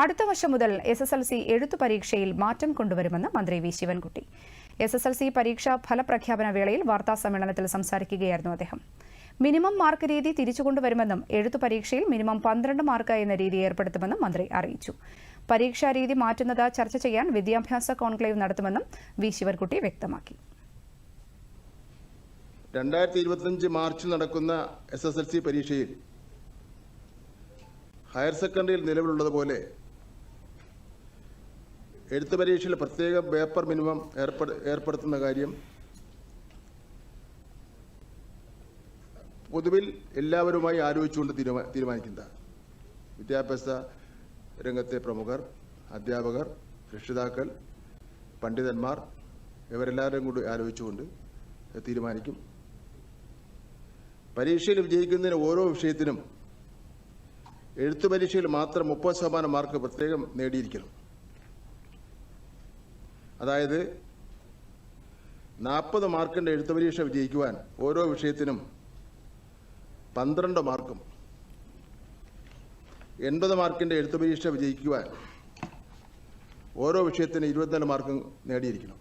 അടുത്ത വർഷം മുതൽ എസ് എസ് എൽ സി എഴുത്തു പരീക്ഷയിൽ മാറ്റം കൊണ്ടുവരുമെന്ന് മന്ത്രി V Sivankutty. S S L C പരീക്ഷാ ഫലപ്രഖ്യാപന വേളയിൽ വാർത്താ സമ്മേളനത്തിൽ സംസാരിക്കുകയായിരുന്നു അദ്ദേഹം. മിനിമം മാർക്ക് രീതി തിരിച്ചുകൊണ്ടുവരുമെന്നും എഴുത്തു പരീക്ഷയിൽ മിനിമം പന്ത്രണ്ട് മാർക്ക് എന്ന രീതി ഏർപ്പെടുത്തുമെന്നും മന്ത്രി അറിയിച്ചു. പരീക്ഷാ രീതി മാറ്റുന്നത് ചർച്ച ചെയ്യാൻ വിദ്യാഭ്യാസ കോൺക്ലേവ് നടത്തുമെന്നും വി ശിവൻകുട്ടി വ്യക്തമാക്കി. രണ്ടായിരത്തി ഇരുപത്തിയഞ്ച് മാർച്ചിൽ നടക്കുന്ന എസ് എസ് എൽ സി പരീക്ഷയിൽ ഹയർ സെക്കൻഡറിയിൽ നിലവിലുള്ളതുപോലെ എഴുത്ത് പരീക്ഷയിൽ പ്രത്യേക പേപ്പർ മിനിമം ഏർപ്പെടു ഏർപ്പെടുത്തുന്ന കാര്യം പൊതുവിൽ എല്ലാവരുമായി ആലോചിച്ചുകൊണ്ട് തീരുമാ തീരുമാനിക്കുന്നതാണ് വിദ്യാഭ്യാസ രംഗത്തെ പ്രമുഖർ അധ്യാപകർ രക്ഷിതാക്കൾ പണ്ഡിതന്മാർ ഇവരെല്ലാവരും കൂടി ആലോചിച്ചുകൊണ്ട് തീരുമാനിക്കും. പരീക്ഷയിൽ വിജയിക്കുന്നതിന് ഓരോ വിഷയത്തിനും എഴുത്തു പരീക്ഷയിൽ മാത്രം മുപ്പത് ശതമാനം മാർക്ക് പ്രത്യേകം നേടിയിരിക്കണം. അതായത് നാൽപ്പത് മാർക്കിന്റെ എഴുത്തു പരീക്ഷ വിജയിക്കുവാൻ ഓരോ വിഷയത്തിനും പന്ത്രണ്ട് മാർക്കും എൺപത് മാർക്കിന്റെ എഴുത്തു പരീക്ഷ വിജയിക്കുവാൻ ഓരോ വിഷയത്തിന് ഇരുപത്തിനാല് മാർക്കും നേടിയിരിക്കണം.